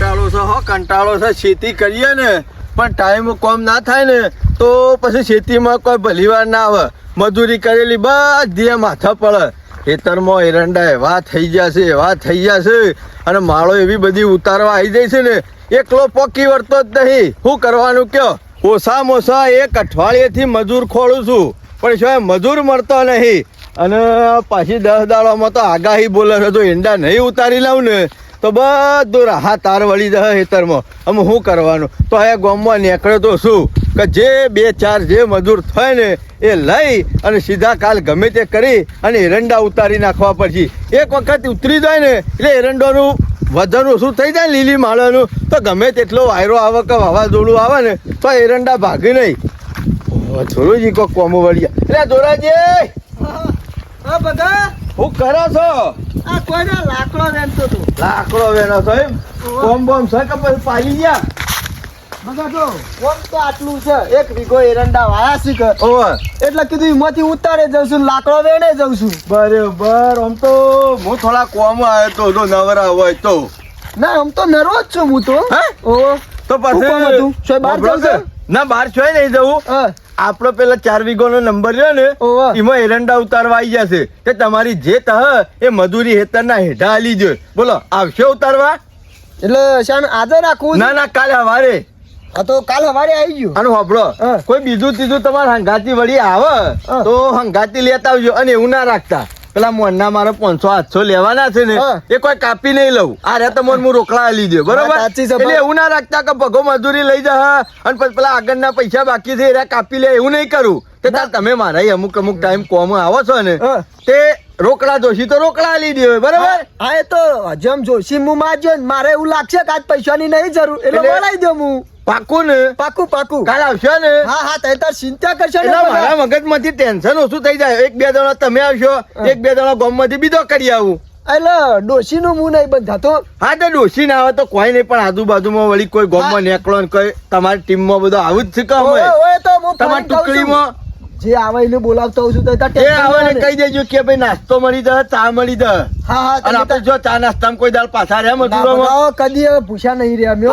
કંટાળો છે, હો, કંટાળો છે, ખેતી કરીએ ને, પણ ટાઈમ કોમ ના થાય ને, તો પછી ખેતીમાં કોઈ ભલીવાર ના આવે. મજૂરી કરેલી બધી માથા પડે. ખેતરમાં એરંડા એવા થઈ જશે એવા થઈ જશે અને માળો એવી બધી ઉતારવા આવી જાય છે ને, એકલો પોકી વળતો જ નહીં. શું કરવાનું કયો? ઓછા એક અઠવાડિયેથી મજૂર ખોળું છું, પણ શું મજૂર મળતો નહીં. અને પાછી દસ દાડામાં તો આગાહી બોલે છે, જો ઈંડા નહીં ઉતારી લાવું ને તો બધું રાહા તાર વળી જાય ખેતરમાં. અમે શું કરવાનું? તો એ ગામમાં નીકળે તો શું? કે જે બે ચાર જે મજૂર થાય ને એ લઈ અને સીધા કાલ ગમે તે કરી અને એરંડા ઉતારી નાખવા પછી એક વખત ઉતરી જાય ને એટલે એરંડોનું વજન ઓછું થઈ જાય લીલી માળાનું? તો ગમે તેટલો વાયરો આવે કે વાવાઝોડું આવે ને તો એરંડા ભાગે નહીં. થોડું કોક કોમો વળ્યા. એટલે દોરાજી હા બધા? હું કરો છો? આ કોઈને લાકડો વેનો છો એમ? બોમ બોમ છે કે પછી પાલી ગયા? તો આટલું છે. એક વીઘો એરંડા વાયા છે કે? ઓવે. એટલે કીધું એમાંથી ઉતારે જઉં છું લાકડો વેણે જઉં છું. બરોબર. આમ તો હું થોડા કોમ આવ્યો તો જો નવરા હોય તો. ના આમ તો નરો જ છું હું તો. હે? ઓ તો પછી બહાર બરોબર જવું છે? ના બહાર છોય નહીં જવું. હા. આપણો પેલા ચાર વીઘોનો નંબર રહ્યો ને એમાં એરંડા ઉતારવા આવી જશે કે તમારી જે તહ એ મધુરી હેતરના હેઠા હાલી જો. બોલો આવશે ઉતારવા? એટલે શાન આજે રાખવું ના ના કાલે હવારે. આ તો કાલ સવારે આવી ગયો. અને હોભળો હા. કોઈ બીજું ત્રીજું તમારે હંગાતી વળી આવે તો હંગાતી લેતા આવજો અને એવું ના રાખતા. પેલા મોનના મારે પાંચસો આઠસો લેવાના છે ને એ કોઈ કાપી નહીં લઉં. આ રે તો મને હું રોકડા આલી દે બરોબર? એટલે એવું ના રાખતા કે ભગો મજૂરી લઈ જા અને પછી પેલા આગળના પૈસા બાકી છે એ કાપી લે એવું નહીં કરું. કે તાર તમે મારા અમુક અમુક ટાઈમ કોમ આવો છો ને તે રોકડા જોશી તો રોકડા આલી દે બરોબર? હા એ તો જેમ જોશી હું મારજો ને મારે એવું લાગશે કે આજ પૈસાની નહીં જરૂર. એટલે એટલે- બોલાવી દઉં હું પાકું ને પાકું પાકું. કાલ આવશો ને હા હા તઈ તાર ચિંતા કરશો ને મારા મગજમાંથી ટેન્શન ઓછું થઈ જાય. એક બે દાડા તમે આવશો એક બે દાડા ગોમમાંથી બીજો કરી આવું. એટલે ડોશીનું મું નહીં બંધાતો. હા તો ડોસી ના આવે તો કોઈ નહીં પણ આજુબાજુમાં વળી કોઈ ગામમાં નેકળો ને કોઈ તમારી ટીમમાં બધો આવું જ શીખવા ઓય તો તમારી ટુકડી માં ટુકડીમાં જે આવે એને બોલાવતો હોઉં છું તો તાર એ ટેન્શન આવે ને ના કહી દેજો કે ભાઈ નાસ્તો મળી દે ચા મળી દે. હા હા અને આપણે જો ચા નાસ્તામાં કોઈ દાળ પાછા રહ્યા મજૂરો કદી હવે ભૂસા નહીં રહ્યા. મેં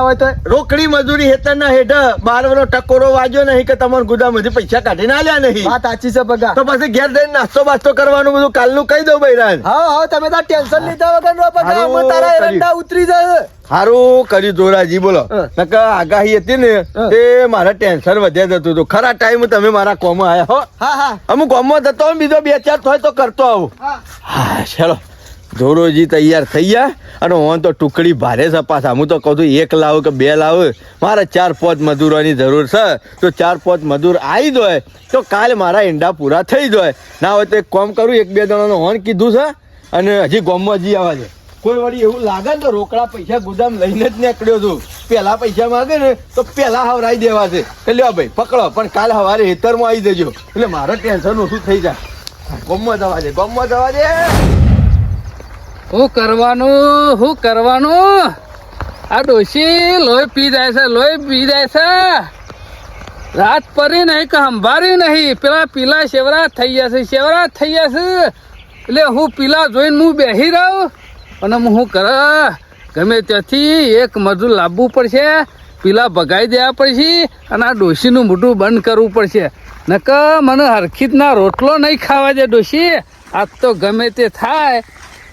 હોય તો રોકડી મજૂરી હેતરના હેઠ બાર વરો ટકોરો વાજ્યો નહીં કે તમારા ગુદામાંથી પૈસા કાઢી ના લ્યા નહીં. વાત સાચી છે પગા. તો પછી ઘેર જઈને નાસ્તો બાસ્તો કરવાનું બધું કાલનું કહી દો ભાઈ રાજ હા હા તમે તાર ટેન્શન લીધા વગર નો બગા તારા રંડા એરંડા ઉતરી જાય સારું કર્યું ધોરાજી બોલો. નકર આગાહી હતી ને. તે મારા ટેન્શન વધ્યા જતું હતું. ખરા ટાઈમ તમે મારા કોમ આવ્યા હો. હા હા. અમુક કોમમાં જતો બીજો બે ચાર થાય તો કરતો આવું. હા. ચલો. ધોરોજી તૈયાર થઈ ગયા અને હું તો ટુકડી ભારે છે પાછા હું તો કહું છું એક લાવ કે બે લાવ. મારે ચાર પાંચ મજૂરોની જરૂર છે. તો ચાર પાંચ મજૂર આવી જાય તો કાલે મારા ઈંડા પૂરા થઈ જાય. ના હોય તો એક કોમ કરું એક બે જણાનો હોન કીધું છે અને હજી ગોમમાં હજી આવવા દે કોઈ વળી એવું લાગે ને તો રોકડા પૈસા ગુદામ લઈને જ નીકળ્યો છું. પેલા પૈસા માંગે ને તો પેલા હવરાઈ દેવા છે. લ્યો ભાઈ, પકડો, પણ કાલે સવારે હેતરમાં આવી જજો. એટલે મારે ટેન્શન ઓછું થઈ જાય. ગામમાં જવા દે ગામમાં જવા દે. શું કરવાનું શું કરવાનું? આ ડોશી લોહી પી જાય છે, લોહી પી જાય છે. રાત પરી નહીં કે સંભાળી નહીં. પેલા પીલા શેવરા થઈ જશે શેવરા થઈ જશે એટલે હું પીલા જોઈને હું બેસી રહું. અને હું કરે? ગમે ત્યાંથી એક મજૂર લાવવું પડશે, પીલા ભગાઈ દેવા પડશે અને આ ડોશીનું મોઢું બંધ કરવું પડશે. નક મને હરખીતના રોટલો નહીં ખાવા દે ડોશી. આજ તો ગમે તે થાય.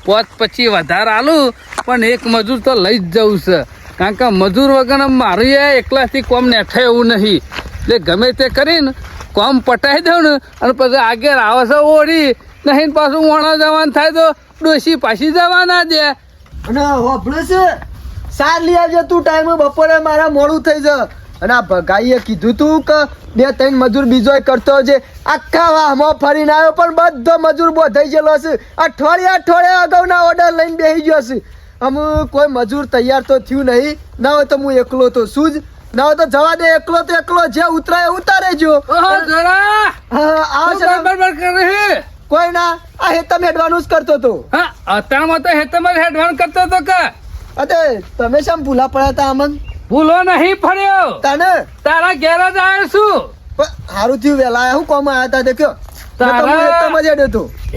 પોત પછી વધારે આલું, પણ એક મજૂર તો લઈ જ જવું છે. કારણ કે મજૂર વગર મારું એ એકલાથી કોમ નેઠે એવું નહીં. એટલે ગમે તે કરીને કોમ પટાઈ દઉં ને, અને પછી આગળ આવે છે ઓળી નહીં પાછું વણા જવાનું થાય તો ડોશી પાછી જવા ના દે અને હોભળે છે? સાર લઈ આવજે તું ટાઈમે બપોરે મારા મોડું થઈ જ. અને આ ભગાઈએ કીધું તું કે બે ત્રણ મજૂર બીજો કરતો છે. આખા વાહમાં ફરીને આવ્યો પણ બધો મજૂર બોધાઈ ગયેલો છે અઠવાડિયા અઠવાડિયા અગાઉના ઓર્ડર લઈને બેસી ગયો છે અમુ કોઈ મજૂર તૈયાર તો થયું નહીં. ના હોય તો હું એકલો તો શું જ? ના હોય તો જવા દે એકલો તો એકલો. જે ઉતરાય ઉતારે જો. જરા. આ બરાબર કરે કોઈ ના આ હેતમ હેડવાનું જ કરતો હતો. હા અત્યારમાં તો હેતમાં હેડવાન કરતો હતો કે? અતે તમે શેમ ભૂલા પડ્યા હતા અમન? ભૂલો નહીં પડ્યો. તને? તારા ઘેર જ આવ્યો છું. સારું થયું વેલા હું કોમ આવ્યા હતા દેખ્યો?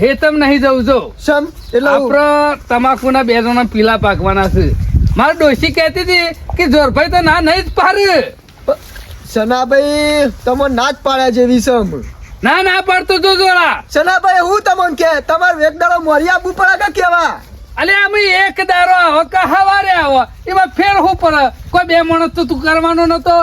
હેતમ જ નહીં જવું જો. શમ? એટલે આપણે તમાકુના બે જણા પીલા પાકવાના છે. મારે ડોશી કહેતી હતી કે જોરભાઈ તો ના નહીં જ પાર સનાભાઈ તમે ના જ પાડ્યા જેવી વિષમ ના ના પડતું તું જોરા. સનાભાઈ હું તમને કે તમારે એક દાડો મોરી આપવું પડે કે કેવા? અલે અમે એક દારો આવો કે હવારે આવો. એમાં ફેર હું પડે. કોઈ બે માણસ તો તું કરવાનો નતો.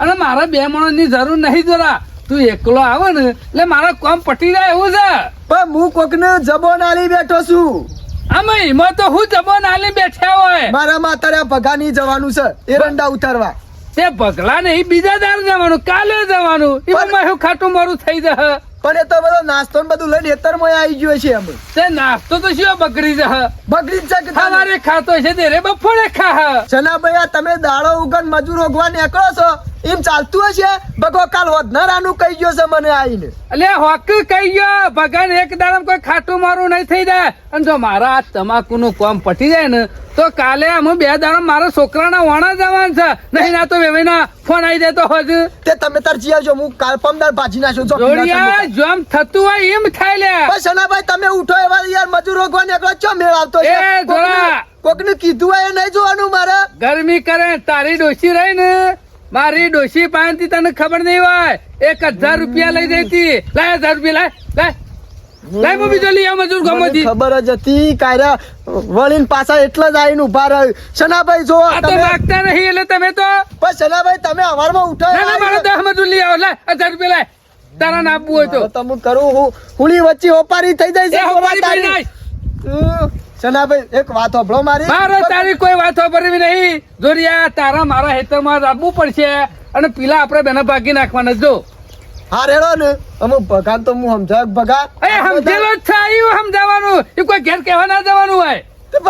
અને મારા બે માણસની જરૂર નહીં જોરા. તું એકલો આવે ને. એટલે મારા કામ પટી જાય એવું છે. પણ હું કોકને જબો નાલી બેઠો છું. અમે એમાં તો હું જબો નાલી બેઠા હોય. મારા માતારે ભગાની જવાનું છે. એરંડા ઉતારવા. તે પગલા નહીં બીજા દાર જવાનું કાલે જવાનું. એમાં હું ખાટું મારું થઈ જાય પણ એ તો બધો નાસ્તો ને બધું લઈને ખેતરમાં આવી ગયો છે અમે તે નાસ્તો તો શું બગડી જશે. બગડી જ સવારે ખાતો છે તેરે બપોરે ખા સનાભાઈ આ તમે દાડો ઉગન મજૂર હોગવા નીકળો છો? એમ ચાલતું હશે? બગો કાલ વધનારાનું કહી ગયો છે મને આઈને. એટલે હોક કહી ગયો. ભગવાન એક દાડમ કોઈ ખાટું મારું નહીં થઈ જાય. અને જો મારા આ તમાકુનું કોમ પટી જાય ને તો કાલે અમે બે દાડમ મારા છોકરાના વાણા જવાનું છે. નહીં ના તો વેવાઈના ફોન આવી જાય તો હજ. તે તમે તાર જીયા છો હું કાલ પમદાર ભાજી નાખું. છો જોડિયા જોમ થતું હોય એમ થાય લે. બસ સનાભાઈ તમે ઉઠો એવા યાર મજૂર રોગવા નીકળો. છો મેળ આવતો એ જોડા. કોકને કીધું હોય નહીં જોવાનું મારે. ગરમી કરે તારી ડોસી રહી ને. મારી ડોશી પાસેથી તને ખબર નહીં હોય. એક હજાર રૂપિયા લઈ જઈતી. લાય હજાર રૂપિયા લાય લાય. હું બીજો લઈ મજૂર ગમતી ખબર જ હતી કાયરા વળીને પાછા એટલા જ આવીને ઊભા રહ્યો. સનાભાઈ જો આ તો માગતા નહીં એટલે તમે તો પણ સનાભાઈ તમે અવારમાં ઉઠો. ના ના મારે દસ મજૂર લઈ આવો. લાય હજાર રૂપિયા લાય. તારા ના આપવું હોય તો. તમે કરું હું હુલી વચ્ચે ઓપારી થઈ જાય છે સનાભાઈ એક વાત સાંભળો મારી. મારે તારી કોઈ વાત સાંભળવી નહીં. જોરિયા તારા મારા હેતરમાં રાખવું પડશે અને પેલા આપણે બેના ભાગી નાખવાના જો. હા રેડો ને. અમુક ભગાન તો હું સમજાય ભગા એ સમજેલો જ છે એ સમજાવવાનું. એ કોઈ ઘેર કહેવા ના જવાનું હોય.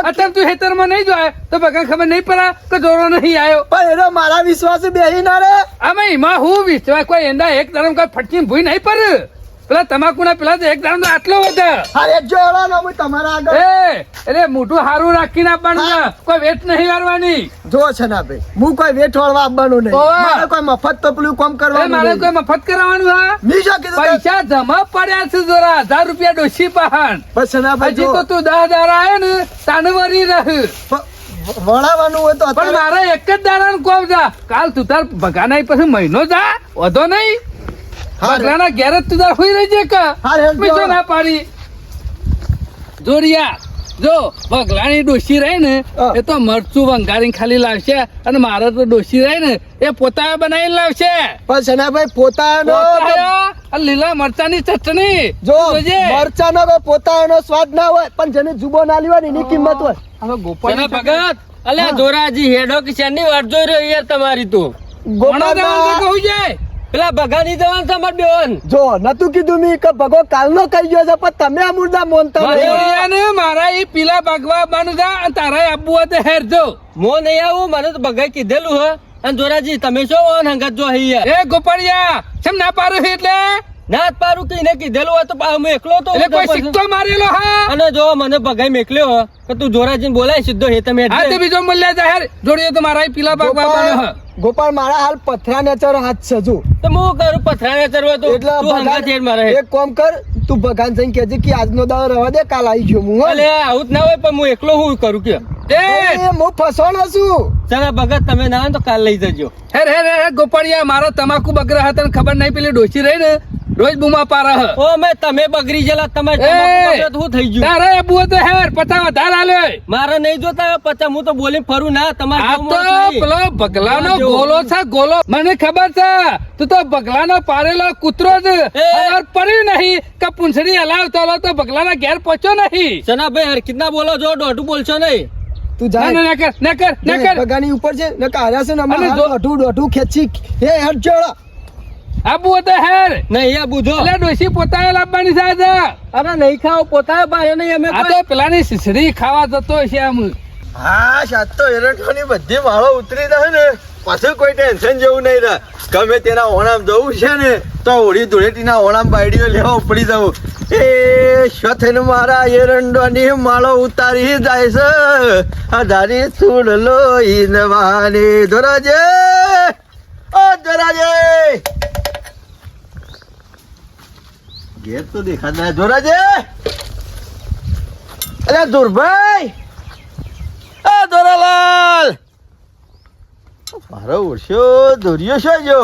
અત્યારે તું હેતરમાં નહીં જોય તો ભગવાન ખબર નહીં પડે કે જોરો નહીં આવ્યો પણ એનો મારા વિશ્વાસ બેહી ના રે અમે એમાં હું વિશ્વાસ કોઈ એંડા એક ધર્મ કોઈ ફટકી ભૂઈ નહીં પડે. પેલા તમાકુના પેલા એક ધર્મ આટલો વધે. હા જો હું તમારા આગળ. એ એટલે મોટું હારું રાખીને આપવાનું કોઈ વેટ નહીં વાળવાની. જો છે ના ભાઈ હું કોઈ વેટ વાળવા આપવાનું નહીં. મારે કોઈ મફત તો પેલું કામ કરવાનું મારે કોઈ મફત કરાવવાનું હા? કીધું પૈસા જમા પડ્યા છે જરા હજાર રૂપિયા ડોસી પહાણ. બસ ના ભાઈ હજી તો તું દસ દાડા આવે ને તાનવરી રહ. પ- હોય તો પણ મારે એક જ દાડા કોમ જા કાલ તું તાર ભગાના પછી મહિનો જા વધો નહીં. રે. ઘેર તું તાર હોઈ રહેજે કે? હા મેં ના પાડી. જોરિયા જો ભગલાની ડોસી રહી ને એ તો મરચું વંગારીને ખાલી લાવશે અને મારે તો ડોસી રહી ને એ પોતા બનાવીને લાવશે. પણ સનાભાઈ પોતાનો લીલા મરચાની ચટણી. જો. મરચાનો પોતાનો સ્વાદ ના હોય પણ જેને જુબો ના લેવા એની કિંમત હોય. હવે ગોપાલ ભગત અલ્યા જોરાજી હેડો કે શેની વાટ જોઈ રહ્યો યાર તમારી તો? ગોપાલ કહું જાય પેલા ભગાની જવાનું તમાર બેન જો નતું કીધું મી કે ભગો કાલનો કહી ગયો છે પણ તમે આ મુર્દા મોનતા નહીં. મારે મારા એ પીલા ભગવા બાનું જા તારા આબુ હોય હેર જો મો નહીં આવું મને તો ભગાઈ કીધેલું હ. અને જોરાજી તમે શું ઓન હંગત જો હી યાર એ ગોપાળિયા કેમ ના છે એટલે? ના પારું કઈને કીધેલું હોય તો પા- હું એકલો તો એટલે કોઈ સિક્કો મારેલો હા? અને જો મને ભગાઈ મેકલ્યો હ કે તું જોરાજીને બોલાય સીધો હે તમે આ તે બીજો મળ્યા જાહેર. જોડીએ તો મારા પીલા બાગવા બાનો ગોપાલ મારા હાલ પથરા નેચર હાથ છે જો. તો હું કરું? નેચર હોય તો એટલે તું છે મારે એક કોમ કર તું ભગવાન જઈને કહેજે કે આજનો દાડો રહેવા દે કાલ આવી ગયો હું અલે આવું જ ના હોય પણ હું એકલો હું કરું કે? એ! હું ફસવાનો છું. ચલા ભગત તમે ના તો કાલ લઈ જજો. હેર હેર હેર ગોપાળિયા મારો તમાકુ બગરા હતા ને ખબર નહીં પેલી ડોસી રહી ને? રોજ બુમા પારા હ. ઓ મે તમે બગડી જલા તમારે એ! તમાકુ શું થઈ ગયું? તારે બુઓ તો હેર પતા વધારે આલે. મારે નહીં જોતા પતા હું તો બોલી ફરું ના તમારે આ તો. પેલો બગલાનો. ગોલો છે ગોલો. મને ખબર છે તું તો બગલાનો પારેલો કૂતરો જ. એ! ખબર પડી નહીં કે પૂંછડી હલાવતો હલાવતો બગલાના ઘેર પહોંચ્યો નહીં. સનાભાઈ હરકતના બોલો જો દોઢું બોલશો નહીં. તું જા ના કર ના કર ના કર. ભગાની ઉપર છે ને કાર્યા છે ને અમારે દોઢું દોઢું ખેંચી. હે હેડ જોડો આબુ તો હેર નહીં આબુ જો એટલે ડોસી પોતાએ લાવવાની છે અરે નહીં ખાવ પોતા ભાઈ નહીં અમે આ તો પેલાની શીશડી ખાવા જતો છે આમ. હા સાત તો એરંડોની બધી માળો ઉતરી જાય ને. પાછું કોઈ ટેન્શન જેવું નહીં રહે. ગમે તેના ઓણામ જવું છે ને, તો હોળી ધૂળેટીના ઓણામ બાયડીઓ લેવા ઉપડી જવું એ શથન મારા એરંડોની માળો ઉતારી જાય છે. આ ધારી સુડલો ઈનવાની ધોરાજે. ઓ ધોરાજે! ઘેર તો દેખાતા ધોરાજે! અરે ધુરભાઈ! ધોરાલાલ! મારો ઓળશો દોર્યો છે જો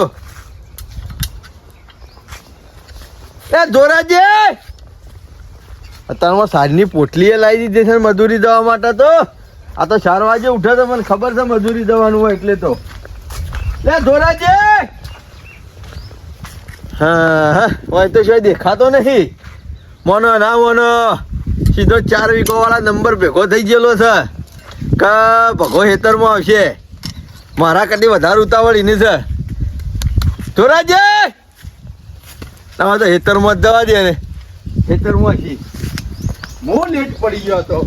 એ દોરાજી અત્યારમાં સાંજની પોટલીએ લાવી દીધી છે મજૂરી દવા માટે તો. આ તો ચાર વાગે ઉઠે તો મને ખબર છે મજૂરી દવાનું હોય એટલે તો. લે ધોરાજે! હા હોય તો શું દેખાતો નહીં મોનો, ના મોનો. સીધો ચાર વીકો વાળા નંબર ભેગો થઈ ગયેલો છે. કે ભગો હેતરમાં આવશે. મારા કરતી વધારે ઉતાવળ એની છે. ધોરાજે! તમારે તો હેતરમાં જવા દે ને. હેતરમાં છી. લેટ પડી ગયો હતો.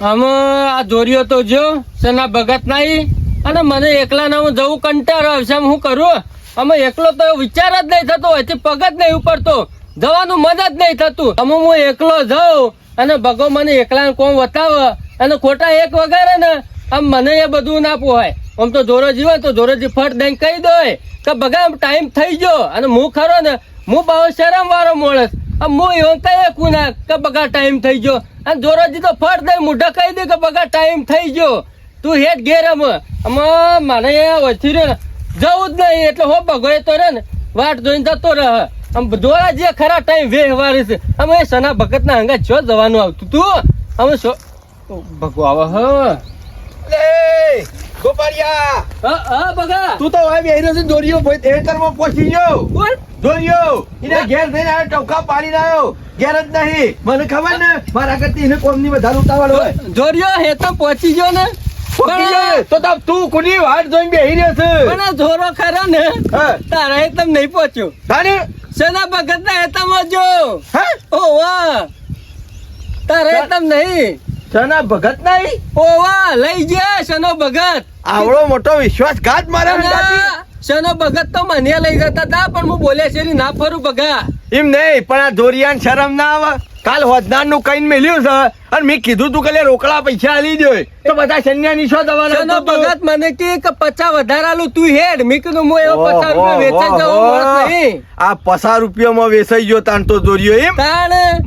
અમે આ દોર્યો તો જો સેના ભગત નહીં અને મને એકલા હું જવું કંટાળો આવશે આમ હું કરું? અમે એકલો તો વિચાર જ નહીં થતો એથી પગ જ નહીં ઉપડતો. જવાનું મન જ નહીં થતું. અમે હું એકલો જાઉં અને ભગો મને એકલા કોમ બતાવે અને ખોટા એક વગાડે ને, આમ મને એ બધું ના પોહાય. આમ તો જોરો હોય તો જોરોજી ફટ દઈને કહી દો કે ભગા ટાઈમ થઈ ગયો. અને હું ખરો ને, હું બહુ શરમ વાળો માણસ હું એવું કહીએ કુના કે બગા, ટાઈમ થઈ ગયો. અને જોરોજી તો ફટ દઈ મોઢા કહી દે કે બગા, ટાઈમ થઈ ગયો. તું હેઠ ઘેર અમ આમાં મને એ રહ્યો જવું જ નહીં. એટલે હો ભગવાય તો રે ને, વાટ જોઈને જતો રહે. આમ જે ખરા ટાઈમ વ્યવહાર છે. અમે એ સના ભગત ના હંગા છો જવાનું આવતું તું? અમે શો? ભગો આવે હ ગોપાળિયા હા હા બગા! તું તો હવે બેહીનો છે દોરીઓ ભાઈ હેતરમાં પહોંચી ગયો. કોણ દોરીઓ એને ઘેર થઈને આવ્યો ટવકા પાડી રહ્યો ઘેર જ નહીં. મને ખબર ને મારા કરતી એને કોમની વધારે ઉતાવળ હોય. જોરિયો હે તો પહોંચી ગયો ને. તો તાર તું કોની વાટ જોઈને બેહી રહ્યો છે? પણ જોરો ખરો ને. તારા એ તમ નહીં પહોંચ્યો તાને સેના ભગત ના હેતામાં જો હે? ઓ વાહ તારે તમ નહીં. સના ભગત નહીં? ઓવા લઈ ગયા શનો ભગત. આવડો મોટો વિશ્વાસઘાત મારા શનો ભગત તો મને લઈ જતા હતા પણ હું બોલે છે ના ફરું ભગા. એમ નહીં પણ આ ધોરિયાન શરમ ના આવે. કાલ હોદનારનું કઈ મેલ્યું છે અને મેં કીધું તું કે રોકડા પૈસા આલી દો. તો બધા સન્યાની છો શનો દવાના ભગત? મને કે પચાસ વધારાલું તું હેડ. મેં કીધું હું એવો પચાસ રૂપિયા વેચાઈ જવો નહીં. આ પચાસ રૂપિયામાં વેચાઈ ગયો તાન તો દોર્યો એમ.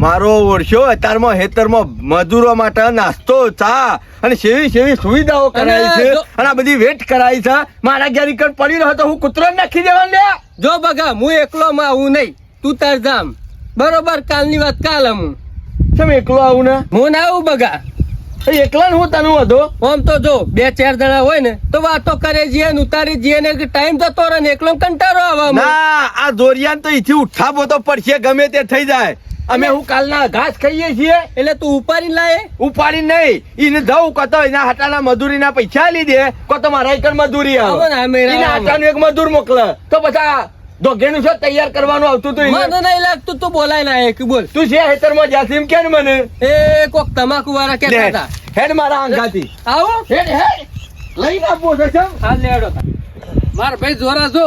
મારો વર્ષો અત્યારમાં હેતરમાં મજૂરો માટે નાસ્તો ચા અને સેવી સેવી સુવિધાઓ કરાઈ છે. અને આ બધી વેટ કરાઈ છે. મારા ઘેર પડી રહ્યો તો હું કૂતરો નાખી દેવા લે જો બગા હું એકલો માં આવું નહીં. તું તાર જામ. બરોબર કાલની વાત કાલ હું કેમ એકલો આવું ને? હું ના આવું બગા. એકલા હું તને વધો? આમ તો જો બે ચાર જણા હોય ને તો વાતો કરે જઈએ ને ઉતારી જઈએ ને ટાઈમ જતો રહે ને એકલો કંટાળો આવે ના આ દોરિયાન તો ઈથી ઉઠાવો તો પડશે ગમે તે થઈ જાય. અમે હું કાલના ઘાસ ખાઈએ છીએ. એટલે તું ઉપાડી લાય. ઉપાડી નહીં ઈને જવું કતો એના હાટાના મજૂરીના પૈસા લીધે દે કો તો મારા એક મજૂરી આવો. એના. હાટાનું એક મજૂર મોકલે. તો પછી ધોગેનું છે તૈયાર કરવાનું આવતું તું મને નહીં લાગતું તું બોલાય ના એક બોલ. તું છે હેતરમાં જાસી એમ કે ને મને? એ કોક તમાકુ વાળા કેતા હતા. હેડ મારા આંગાથી. આવો. હેડ હેડ. લઈને આપવો છે? હાલ લેડો માર ભાઈ જોરા જો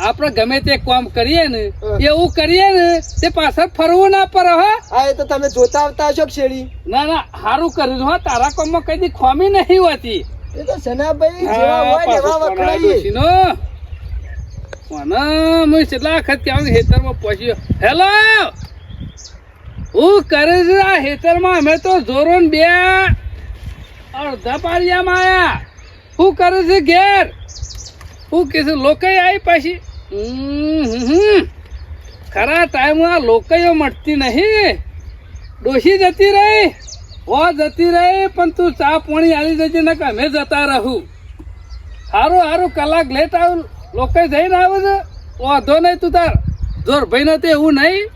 આપણે ગમે તે કામ કરીએ ને એવું કરીએ ને તે પાછળ ફરવું ના પડે હા. આ એ તો તમે જોતા આવતા છો શેડી ના ના સારું કર્યું હા. તારા કામમાં કઈ ખોમી નહીં હોતી. એ તો સનાભાઈ જેવા હોય ને એવા વખણાઈએ હેલો હું કરે છે આ હેતરમાં અમે તો ને બે અડધા પારિયામાં આયા. શું કરે છે ઘેર. શું કે છે લોકઈ આવી પાછી. ખરા ટાઈમમાં લોકઈઓ મળતી નહીં. ડોશી જતી રહી ઓ જતી રહી, પણ તું ચા પાણી આલી જજે ને અમે જતા રહું. હારું હારું, કલાક લેટ આવ. લોકો જઈને આવે છે વાંધો નહીં તું તાર. જોર ભાઈ નો તો એવું નહીં.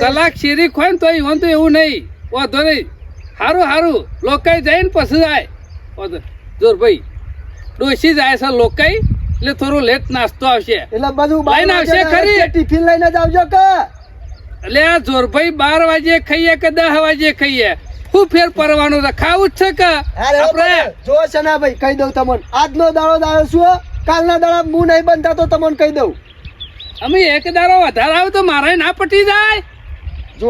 કલાક શેરી ખોય ને તો એવું તો એવું નહીં. વાંધો નહીં. હારું હારું. લોકાઈ જઈને પછી જાય. વાંધો. જોર ભાઈ. ડોસી જાય છે લોકાઈ એટલે થોડું લેટ નાસ્તો આવશે. એટલે બધું લઈને આવશે ખરી? ટિફિન લઈને જ આવજો કે? એટલે આ જોરભાઈ બાર વાગે ખાઈએ કે દસ વાગે ખાઈએ? શું ફેર પરવાનું છે? ખાવું જ છે કે? અરે આપણે જો સનાભાઈ કહી દઉં તમને. આજનો દાડો દાડો શું? કાલના દાડા હું નહીં બનતા તો તમને કહી દઉં. અમે એક દાડો વધારે આવે તો મારે ના પટી જાય. જો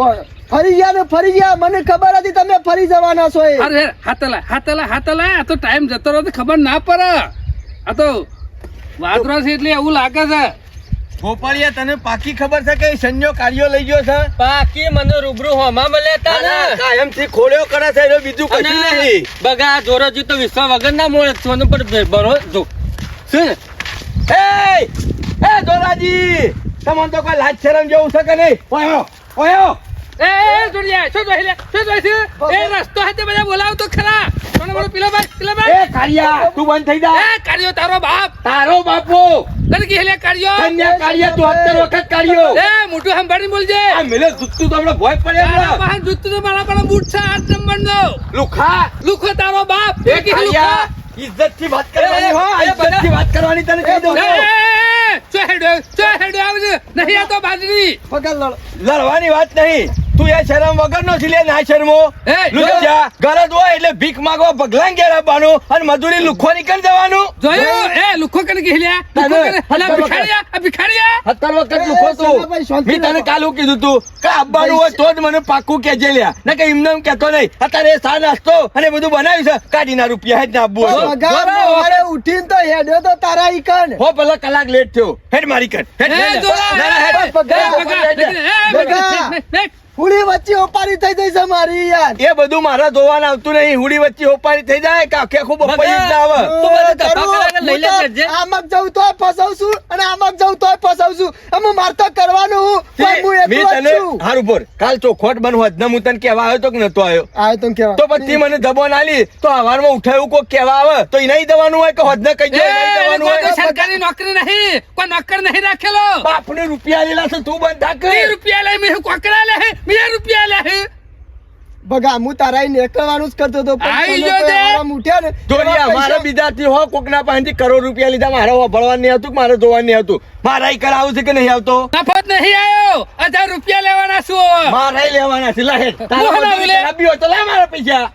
ફરી ગયા ને ફરી ગયા મને ખબર હતી તમે ફરી જવાના છો એ. અરે હાતલા હાતલા હાતલા આ તો ટાઈમ જતો રહ્યો તો ખબર ના પડે. આ તો વાદરો છે એટલે એવું લાગે છે. ગોપાળિયા તને પાકી ખબર છે કે સંજો કાર્યો લઈ ગયો છે? બાકી મને રૂબરૂ હોમાં મળ્યા તા ને. કાયમથી ખોળ્યો કરે છે એટલે બીજું કશું નહીં. બગા જોરોજી તો વિશ્વા વગર ના મોડે સોનું પર બરો જો? એ એ દોરાજી! તમને તો કોઈ લાજ શરમ જેવું છે કે નહીં? ઓયો ઓયો! એ એ શું જોઈ લે? શું જોઈ છે? એ રસ્તો હાથે બધા બોલાવ તો ખરા. કોણ બોલો પેલો ભાઈ પેલો એ કાળિયા તું બંધ થઈ જા. એ કાર્યો તારો બાપ. તારો બાપો. તને કી લે કાર્યો કન્યા કાળિયા તું અત્તર વખત કાઢ્યો એ મોટું સંભાળીને બોલજે. આ મેલે જુત્તું તો ભોય પડે તારા હમણાં. વાહન જૂતું તો મારા પણ બૂટ છે આઠ નંબર નો લુખા. લુખો તારો બાપ. એ કાળિયા. ઇજ્જતથી વાત કરવાની. હો ઇજ્જતથી વાત કરવાની તને કહી દઉં છું. ચો હેડ્યો ચો હેડ્યો આવજે. નહીં આ તો બાજરી. લડવાની વાત નહીં. તું એ શરમ વગર નો લે ના શરમો. ગરજ હોય એટલે ભીખ માંગવા પગલા ઘેર આવવાનું અને મજૂરી લુખો નીકળી જવાનું જોયો? એ લુખો કરી કી લે સત્તર વખત લુખો તું મેં તને. કાલ કીધું તું કે આવવાનું હોય તો જ મને પાકું કેજે લ્યા. ના કે એમને એમ કેતો નહીં. અત્યારે એ સા નાસ્તો અને બધું બનાવ્યું છે. કાઢીના રૂપિયા હેડ ને આપવું ઉઠીને તો હેડ્યો તો તારા ઈકન. હો પેલા કલાક લેટ થયો. હેડ મારી કર હેડ. હેડ. વચ્ચે ઓપારી થઈ જાય છે મારી યાર. એ બધું મારા ધોવાના આવતું નહીં. હુડી વચ્ચે ઓપારી થઈ જાય કે આખે ખૂબ બપોરી જ આવે? તો મને ધક્કા કરાવે. લઈ લે તો. આમક જવું તોય ફસાવશું અને આમક જવું તોય ફસાવશું. અમે માર તો કરવાનું હું. પણ હું એકલો છું. હાર ઉપર કાલ ચોખવટ બનવા જ ને હું તને કહેવા આવ્યો તો કે નતો આવ્યો? આવ્યો તો કેવા તો પછી મને દબો ના લી તો હવારમાં ઉઠાયું કોઈ કહેવા આવે? તો એ નહીં દવાનું હોય કે હોદને કહી દે નહીં એ હોય? સરકારી નોકરી નહીં. કોઈ નોકર નહીં રાખેલો. બાપને રૂપિયા લેલા છે તું બંધ થાક. રૂપિયા લઈ મેં કોકરા લે મેં રૂપિયા લે બગા હું તારા નીકળવાનું જ કરતો હતો મારા બીજાથી હો કોકના પાસેથી કરોડ રૂપિયા લીધા મારા ભળવાનું નહીં હતું કે મારે જોવાનું નહીં હતું મારા કરાવું છે કે નહીં આવતો? મફત નહીં આવ્યો હજાર રૂપિયા લેવાના શું હવે? મારે લેવાના છે લે. લે. તો લે મારા પૈસા.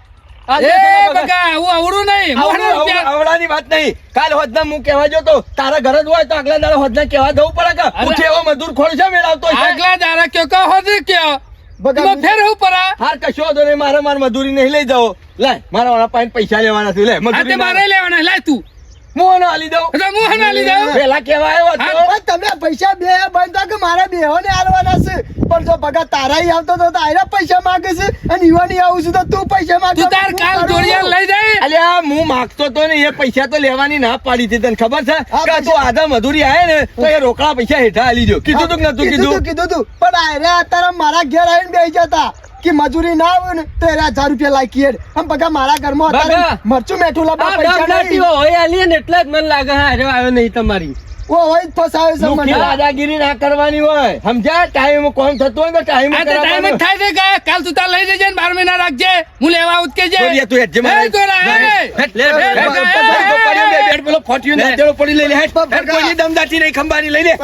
એ બગા હું આવડું નહીં મોહન રૂપિયા આવડું- વાત નહીં. કાલ હોદના હું કહેવા જો તો તારા ઘર જ હોય તો આગલા દાડા હોદના કહેવા દઉં પડે કે? હું કેવો મજૂર ખોળ છે મેળવતો છે આગલા દાડા કયો કહો હોદ કયો? બગા ફેર હું પરા? હાર કશો વાંધો નહીં મારે મારી મજૂરી નહીં લઈ જાઓ. લે મારા વાળા પાસે પૈસા લેવાના છે લે મજૂરી મારે લેવાના લે તું. મોહન આલી દઉં તો મોહન આલી દઉં પેલા કેવા આવ્યો હતો? તમે પૈસા બે બંધ કે મારા બે ને આલવાના છે? પણ જો બગા તારા ઈ આવતો તો તારા પૈસા માંગે છે અને ઈવાની આવું છું તો તું પૈસા માંગે તું તાર કાલ જોડિયા લઈ જાય. અલ્યા હું માગતો તો ને એ પૈસા તો લેવાની ના પાડી હતી તને ખબર છે? કે તું આધા મધુરી આવે ને તો એ રોકડા પૈસા હેઠા આલી જો. કીધું તું કે નતું કીધું તું, કીધું કીધું તું. પણ આયરે અત્યારે મારા ઘેર આવીને બેસી જતા. કે મજૂરી ના આવે ને તો એને હજાર રૂપિયા લાગી હેડ. આમ બગા મારા ઘરમાં મરચું મેઠું લાવવા પૈસા નહીં. હોય એટલે જ મને લાગે હા આવ્યો નહીં તમારી. ઓ હોય જ ફસાવે છે મને. દાદાગીરી ના કરવાની હોય. સમજ્યા? ટાઈમ કોણ થતો હોય તો ટાઈમ આ ટાઈમ જ થાય છે કે કાલ તું તાર લઈ જજે ને બાર મહિના રાખજે. હું લેવા આવું કે તું જે જોરા, એ. હેઠ, લે, એ, હેઠ, બગા, હેઠ, એ, હેઠ, પડ્યો, એ, બે, હેઠ, પેલો ફોટ્યુ ને. તેલો પડી લઈ લે હેડ કોઈની દમદાટી નહીં ખંબાની લઈ લે.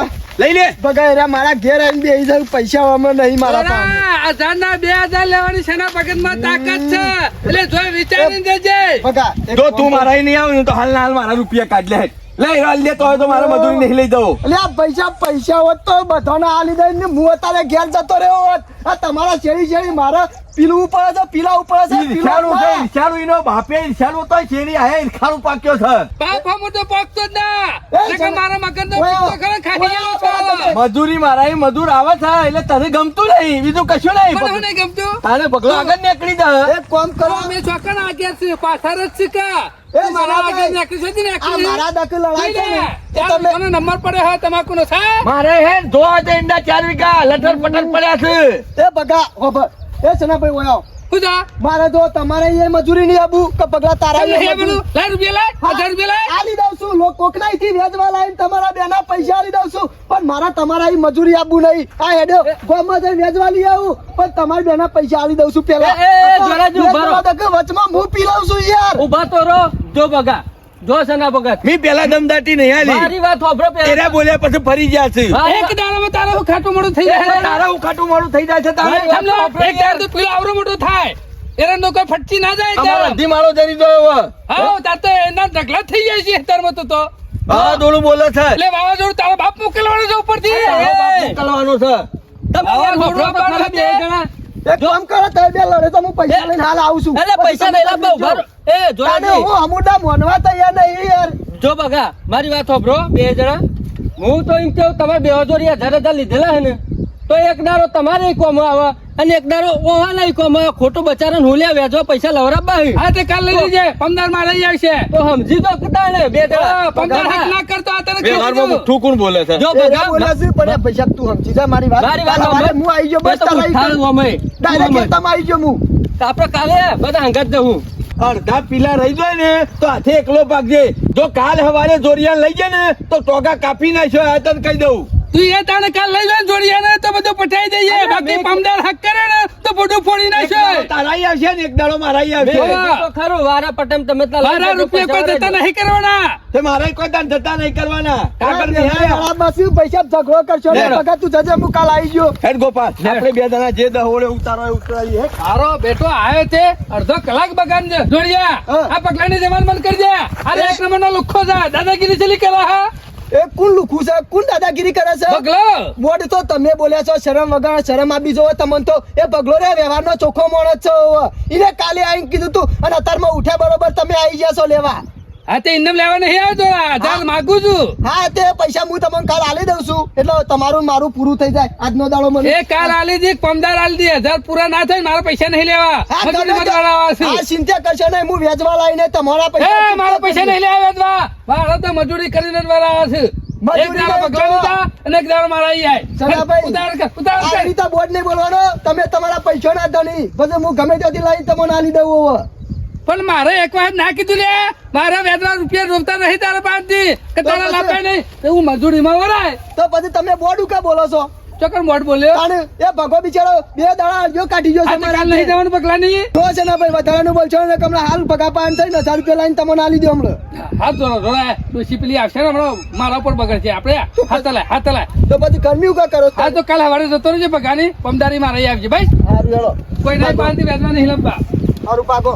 લઈ લે. બગા એરા મારા ઘેર આવીને બે હજાર પૈસા અમે નહીં મારા પાસે હજાર ના બે હજાર લેવાની શેના પગતમાં તાકાત છે? એટલે જોઈ વિચારી દેજે બગા જો તું મારા નહીં આવે તો હાલ ના હાલ મારા રૂપિયા કાઢ લે. લઈ રહ્યો લે તો તો મારા મજૂરી નહીં લઈ દઉં એટલે આ પૈસા પૈસા હોત તો બધાને આ દઈ ને હું અત્યારે ઘેર જતો રહ્યો હોત. આ તમારા શેરી શેરી મારા પીલું ઉપર છે પીલા ઉપર છે ઈર્ષાનું છે ઈર્ષાનું એનો બાપે ઈર્ષાનું તો શેરી આયા ઈર્ષાનું પાક્યો છે. બાપ હમું તો પોગતો જ ના. મારા મગન તો પીતો ખરો ખાઈ ગયો છો. મજૂરી મારા મજૂર આવે છે એટલે તને ગમતું નહીં બીજું કશું પણ મને નહીં નહીં ગમતું? તારે પગલો આગળ નીકળી જા. એક કામ કરો. અમે ચોકન આગળ છે પાછળ જ છે કા? મારા હા તમાકુનો છે? મારે હે ધોવા ઈંડા ચાર વીઘા લઠર પટર પડ્યા છે. એ બગા એ સનાભાઈ ઓયો છે? મારે જો તમારે એ મજૂરી નહીં આબુ કે પગલા તારા રૂપિયા લાય, હજાર રૂપિયા લાય. આલી દઉં છું. લોક કોકનાઈથી વેચવા લાઈન તમારા બેના પૈસા આલી દઉં છું. પણ મારા તમારા એ મજૂરી આબુ નહીં. આ હેડો ગામમાં જઈ વેચવા લઈ આવું. પણ તમારા બેના પૈસા આલી દઉં છું પેલા વચમાં હું પી લઉં છું યાર. ઊભા તો રહો જો બગા. જો સના ભગત. મી પેલા દમદાટી નહીં આલી. મારી વાત હોભળો તેરા બોલ્યા પછી ફરી ગયા છે. એક દાડામાં તારે હું ખાટું મોડું થઈ જાય. તારા ઉખાટું મોડું થઈ જાય છે તારે એક દાડો તો પેલો આવરો મોટો થાય. એરંડો કોઈ ફટકી ના જાય અમારો ત્યારે. અડધી માળો જરી દો હવે. હા તાર તો એના ઢગલા થઈ જાય છે તાર મત તો હા ડોળું બોલે છે. એટલે વાવાઝોડું તારો બાપ મોકલવાનો છે ઉપરથી. બાપ મોકલવાનો છે. તમે યાર હોભળો તો બે જણા. એક કામ કરો તમે બે લડે તો હું પૈસા લઈને હાલ આવું છું. પૈસા નહીં ઊભા રહો. એ હું મોનવા તૈયાર નહીં યાર. જો બગા મારી વાત હોભળો બે જણા. હું તો એમ કેવું તમે બે હજાર હજાર હજાર લીધેલા હે ને? તો એક દારો તમારે કોમ આવે અને એક દારો ઓવા નહીં કોમ આવે. ખોટું બચારો હુલ્યા વેચવા પૈસા લવરાબા ભાઈ હા તે કાલ લઈ લેજે. પમદાર મારા અહીં આવશે. તો સમજી તો કટા ને બે દાડા પમદાર હાથ ના કરતો આ તને વ્યવહારમાં. મુઠ્ઠું કોણ બોલે છે? જો બગા બોલે છે, પણ પૈસા તું સમજી જા મારી વાત. મારી વાત હું આવી ગયો બસ તમે આવી અમે. ડાયરેક્ટ તમે આવી ગયો હું. આપણે કાલે બધા હંગાત જવું. અડધા પીલા રહી જાય ને તો હાથે એકલો પાકજે જો કાલ હવારે જોરિયા લઈ જાય ને તો ટોગા કાપી નાખ્યો આ તને કહી દઉં. તું એ તાણે કાલ લઈ જાય જોડિયા ને તો બધું પટાઈ દઈએ. બાકી પમદાર હક કરે ને તો બધું ફોડી નાખશે તારાઈ આવશે ને એક દાડો મારાઈ આવશે. તો ખરું વારા પટેમ તમે તો લઈ રૂપિયા કોઈ જતા નહીં કરવાના. તે મારા કોઈ દાન જતા નહીં કરવાના. કાકર હા. વાળા બસ પૈસા ઝઘડો કરશો ને? લે. તું જજે હું કાલ આવી ગયો. હેડ ગોપાલ આપણે બે જણા જે દહોળે ઉતારો એ ઉતરાવીએ હેડ. બેટો આવ્યો છે અડધો કલાક બગાન જોડિયા. આ પગલાની જવાન બંધ કરી દે અરે એક નંબરનો લુખ્ખો છે દાદાગીરી ચલી કરે હા? એ કોણ લુખું છે? કોણ દાદાગીરી કરે છે? પગલો બોર્ડ તો તમે બોલ્યા છો શરમ વગર શરમ આપી જો તમને તો. એ પગલો રે વ્યવહારનો ચોખ્ખો માણસ છો. ઈને કાલે આવીને કીધું તું અને અત્યારમાં ઉઠ્યા બરોબર તમે આવી ગયા છો લેવા. હા તે ઇન્દમ લેવા નહીં આવ્યો તો ચાલ માગું છું. હા તે પૈસા હું તમને કાલ આલી દઉં છું. એટલે તમારું મારું પૂરું થઈ જાય. આજનો દાડો મને એ કાલ આલી દે પમદાર આલી દે. હજાર પૂરા ના થાય મારા પૈસા નહીં લેવા. ચિંતા કરશો નહીં હું વેચવા લાવીને તમારા પૈસા મારા પૈસા નહીં લેવા વેચવા. મારો તો મજૂરી કરીને જ વાળા આવે છે. તમે તમારા પૈસા ના ધણી. પછી હું ગમે ત્યાંથી લઈ તમને આલી દઉં પણ મારે એક વાર ના કીધું લે. મારા વેચવા રૂપિયા રોકતા નહીં તારા પાસેથી કે તારા પછી- નહીં. તો હું મજૂરીમાં વરાય. તો પછી તમે બોર્ડ ઉકે બોલો છો? ચોકર મોટ બોલ્યો. અને એ ભગવા બિચારો બે દાડા જો કાઢી ગયો છે મારા નહીં જવાનું પગલા નહીં તો છે ને ભાઈ વધારાનું બોલશો ને તમને હાલ ભગા પાન થઈને હજાર રૂપિયા લઈને તમને આલી દો હમણાં. હાથ ધોરો ધોરાય ડોસી પેલી આવશે ને હમણાં. મારા ઉપર બગડ છે આપણે. હાથ હલાય હાથ હલાય. તો પછી કર્મી ઉકા કરો હા તો કાલ હવારે જતો રહેજે પગાની પમદારી મારે આવજે ભાઈ હારું હેલો કોઈ નહીં પાસેથી વેચવા નહીં લંબા. સારું પાકો